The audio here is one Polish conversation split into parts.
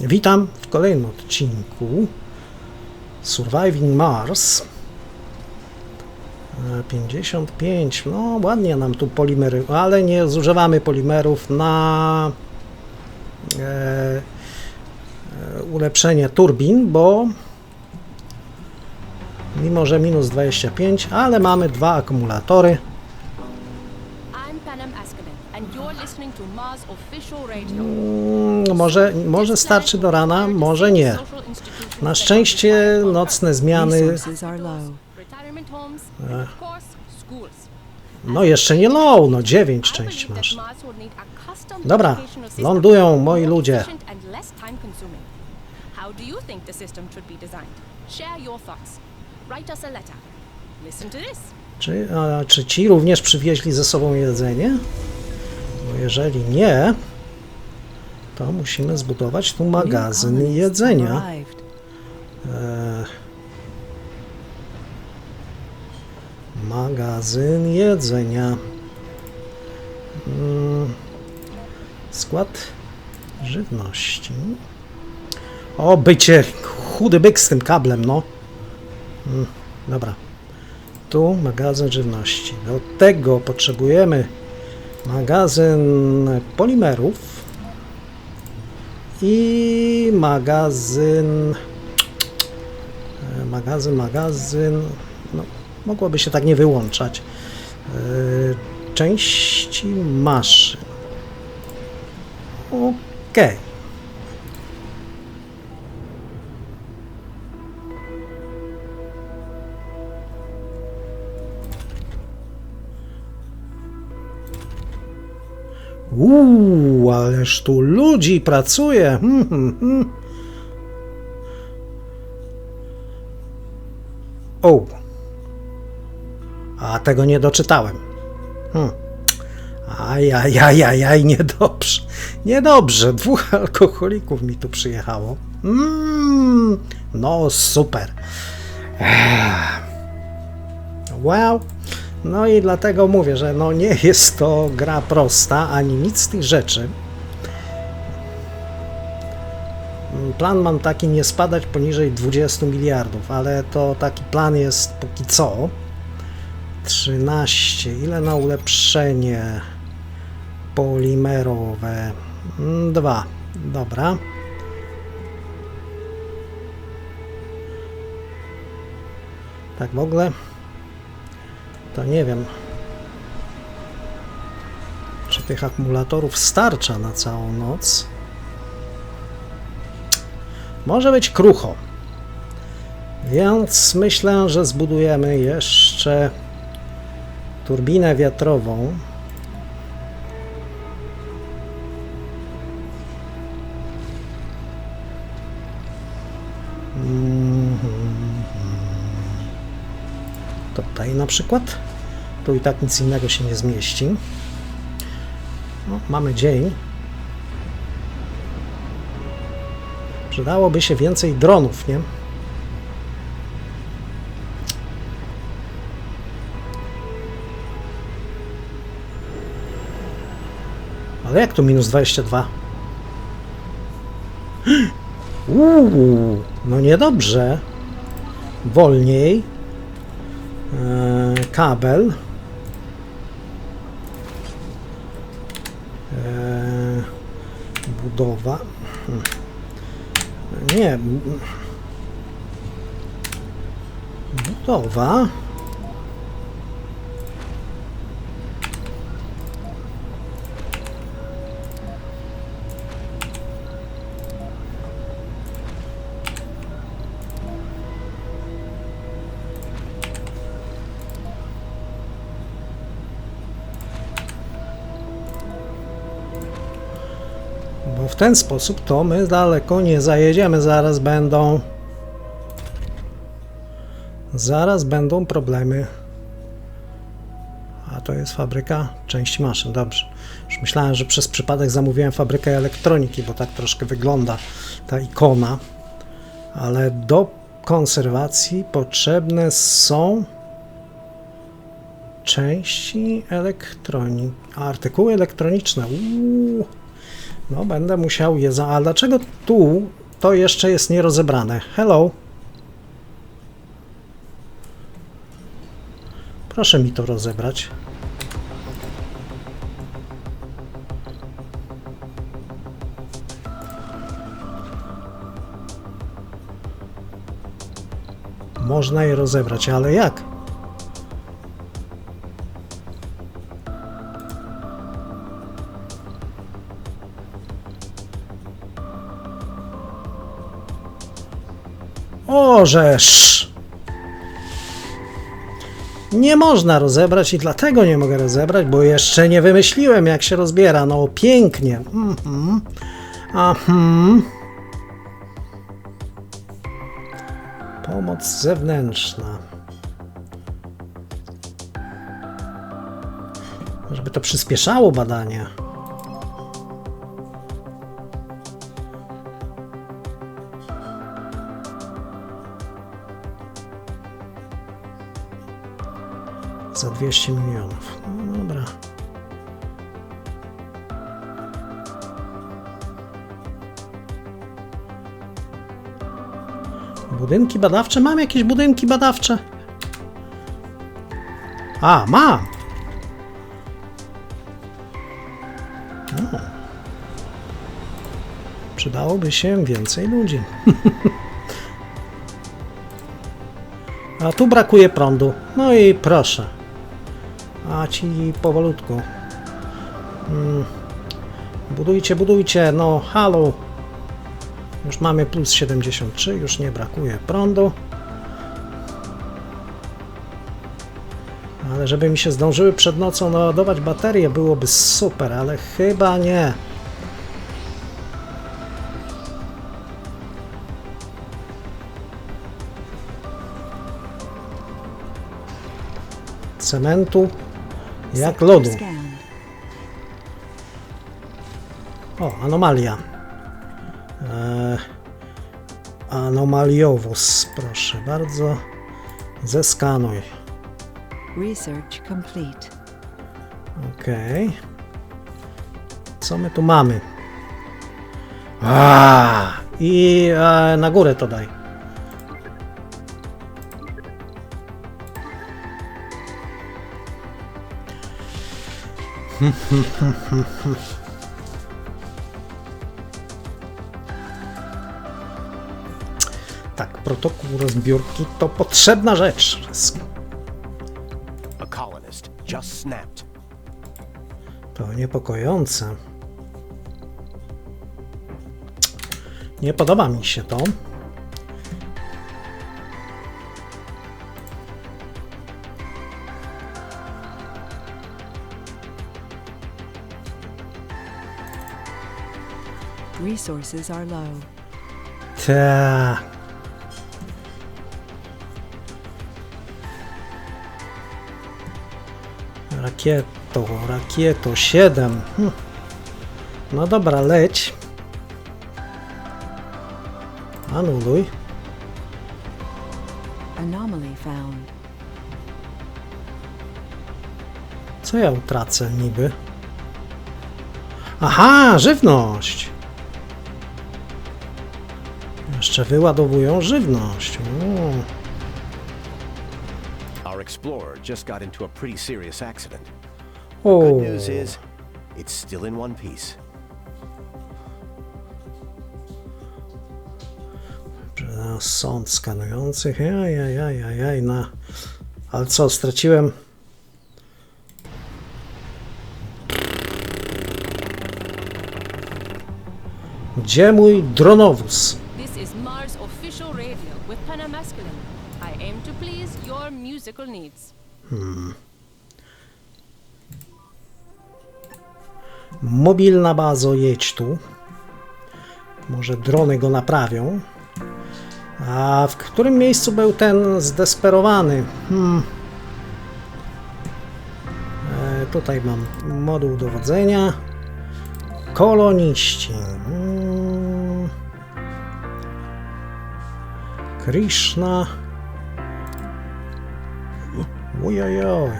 Witam w kolejnym odcinku Surviving Mars. E, 55, no ładnie nam tu polimery, ale nie zużywamy polimerów na e, e, ulepszenie turbin, bo mimo, że minus 25, ale mamy dwa akumulatory. Mm, może, może starczy do rana, może nie. Na szczęście nocne zmiany. No jeszcze nie low, no 9 I części masz. Dobra, lądują moi ludzie. efficient and less time consuming. How do you think the system should be designed? Share your thoughts. Write us a letter. Listen to this. Czy, a, czy ci również przywieźli ze sobą jedzenie? Jeżeli nie, to musimy zbudować tu magazyn jedzenia. E, magazyn jedzenia. Mm, skład żywności. O, bycie chudy byk z tym kablem, no. Mm, dobra. Tu magazyn żywności. Do tego potrzebujemy magazyn polimerów i magazyn E, magazyn, magazyn, no, mogłoby się tak nie wyłączać. E, Części maszyn. Okej. Uuu, ależ tu ludzi pracuje. Hmm, hmm, hmm. O! A tego nie doczytałem. Hmm. Ajajajajaj, niedobrze. Niedobrze. Dwóch alkoholików mi tu przyjechało. Mm, no super. Wow. No i dlatego mówię, że no nie jest to gra prosta, ani nic z tych rzeczy. Plan mam taki nie spadać poniżej 20 miliardów, ale to taki plan jest póki co. 13. Ile na ulepszenie polimerowe? 2. Dobra. Tak w ogóle to nie wiem. Czy tych akumulatorów starcza na całą noc? Może być krucho. Więc myślę, że zbudujemy jeszcze turbinę wiatrową. Mhm. Tutaj na przykład. Tu i tak nic innego się nie zmieści. No, mamy dzień. Przydałoby się więcej dronów, nie? Ale jak tu minus 22? Uuu, no niedobrze. Wolniej. Eee, kabel. Budowa. Hmm. Nie. Budowa. W ten sposób to my daleko nie zajedziemy. Zaraz będą. Zaraz będą problemy. A to jest fabryka części maszyn. Dobrze. Już myślałem, że przez przypadek zamówiłem fabrykę elektroniki, bo tak troszkę wygląda ta ikona. Ale do konserwacji potrzebne są części elektroniki, artykuły elektroniczne. Uuu. No, będę musiał je za... A dlaczego tu to jeszcze jest nierozebrane? Hello? Proszę mi to rozebrać. Można je rozebrać, ale jak? Ożesz! Nie można rozebrać i dlatego nie mogę rozebrać, bo jeszcze nie wymyśliłem jak się rozbiera. No pięknie. Mhm. Aha. Pomoc zewnętrzna. Żeby to przyspieszało badania. Za 200 milionów. No dobra. Budynki badawcze? Mam jakieś budynki badawcze? A, mam! Przydałoby się więcej ludzi. A tu brakuje prądu. No i proszę. A ci powolutku. Mm. Budujcie, budujcie. No, halo. Już mamy plus 73, już nie brakuje prądu. Ale żeby mi się zdążyły przed nocą naładować baterie, byłoby super, ale chyba nie. Cementu jak lodu. O, anomalia. E, anomaliowóz, proszę bardzo. Zeskanuj. Research complete. Okej. Co my tu mamy? A, I e, na górę to daj. Tak, protokół rozbiórki to potrzebna rzecz. To niepokojące. Nie podoba mi się to. Resources are low. Ta. Rakieto, rakieto 7. Hm. No dobra, leć. Anuluj. Anomaly found. Co ja utracę niby? Aha, żywność! Jeszcze wyładowują żywność. O. Our explorer just got into a pretty serious accident. Good news is, it's still in one piece. Sąd skanujących. Jajajajajaj, na. Ale co, straciłem. Gdzie mój dronowóz? With Panamasculine. I aim to please your musical needs. Mobilna bazo, jedź tu. Może drony go naprawią. A w którym miejscu był ten zdesperowany? Hmm. E, tutaj mam moduł dowodzenia. Koloniści. Hmm. Krishna. Ujojoj.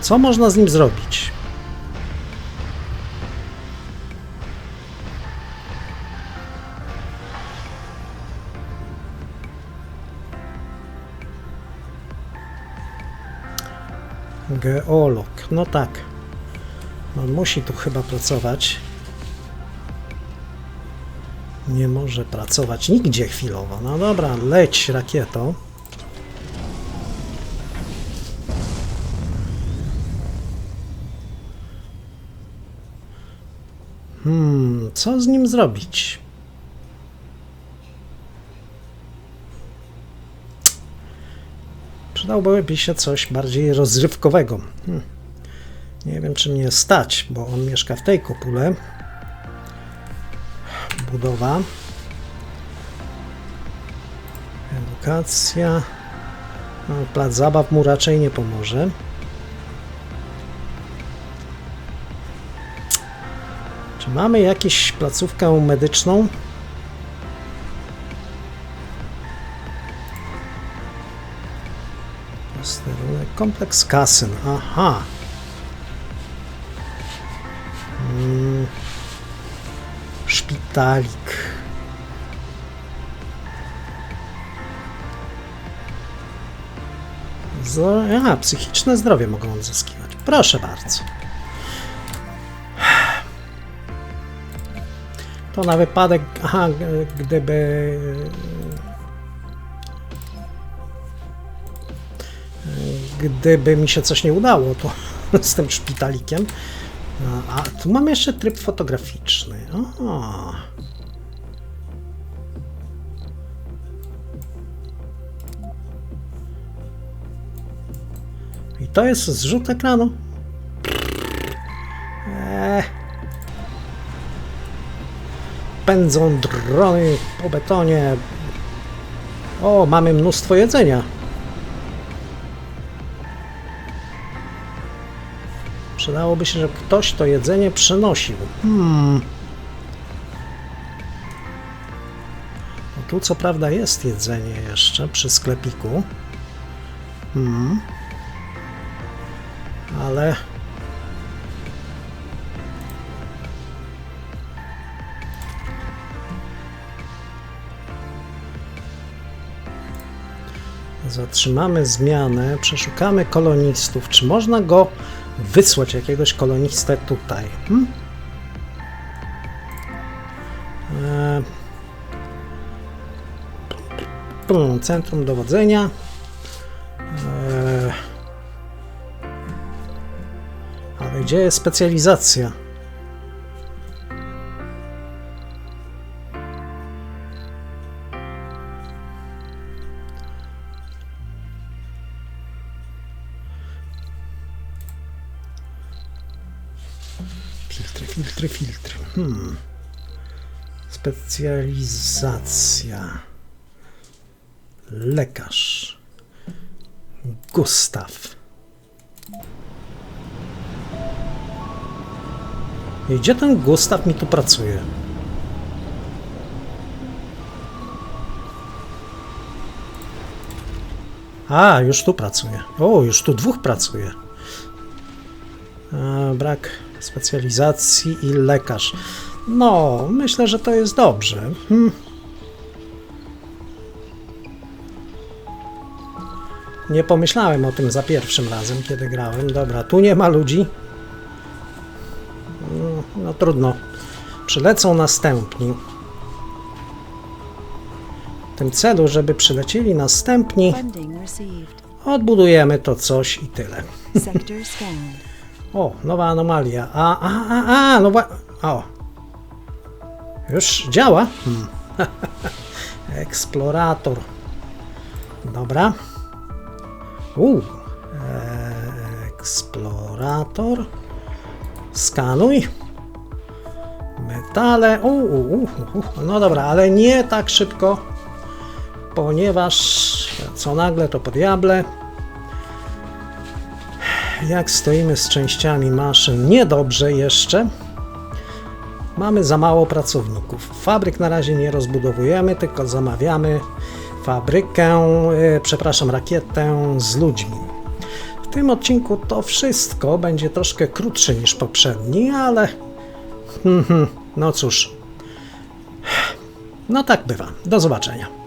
Co można z nim zrobić? Geolog, no tak. On musi tu chyba pracować. Nie może pracować nigdzie chwilowo. No dobra, leć rakietą. Hmm, co z nim zrobić? Przydałoby się coś bardziej rozrywkowego. Hmm. Nie wiem, czy mnie stać, bo on mieszka w tej kopule. Budowa. Edukacja. No, plac zabaw mu raczej nie pomoże. Czy mamy jakąś placówkę medyczną? Kompleks kasyn. Aha. Z, aha, psychiczne zdrowie mogą odzyskiwać. Proszę bardzo. To na wypadek, aha, gdyby gdyby mi się coś nie udało, to z tym szpitalikiem. A, tu mamy jeszcze tryb fotograficzny. O. I to jest zrzut ekranu. Eee. Pędzą drony po betonie. O, mamy mnóstwo jedzenia. Przydałoby się, żeby ktoś to jedzenie przynosił. Hmm. No tu co prawda jest jedzenie jeszcze przy sklepiku. Hmm. Ale... Zatrzymamy zmianę, przeszukamy kolonistów. Czy można go wysłać, jakiegoś kolonistę tutaj? Hmm? E... Centrum dowodzenia. E... Ale gdzie jest specjalizacja? Filtry, filtry, filtry. Hmm. Specjalizacja. Lekarz. Gustaw. I gdzie ten Gustaw mi tu pracuje? A, już tu pracuje. O, już tu dwóch pracuje. E, brak specjalizacji i lekarz. No, myślę, że to jest dobrze. Hmm. Nie pomyślałem o tym za pierwszym razem, kiedy grałem. Dobra, tu nie ma ludzi. No, no trudno. Przylecą następni. W tym celu, żeby przylecieli następni, odbudujemy to coś i tyle. O, nowa anomalia. A, a, a, a, no O. Już działa? Hmm. Eksplorator. Dobra. U. Eksplorator. Skanuj. Metale. U, u, u, u. No dobra, ale nie tak szybko, ponieważ co nagle to po diable. Jak stoimy z częściami maszyn? Niedobrze jeszcze. Mamy za mało pracowników. Fabryk na razie nie rozbudowujemy, tylko zamawiamy fabrykę, e, przepraszam, rakietę z ludźmi. W tym odcinku to wszystko będzie troszkę krótszy niż poprzedni, ale. No cóż. No tak bywa. Do zobaczenia.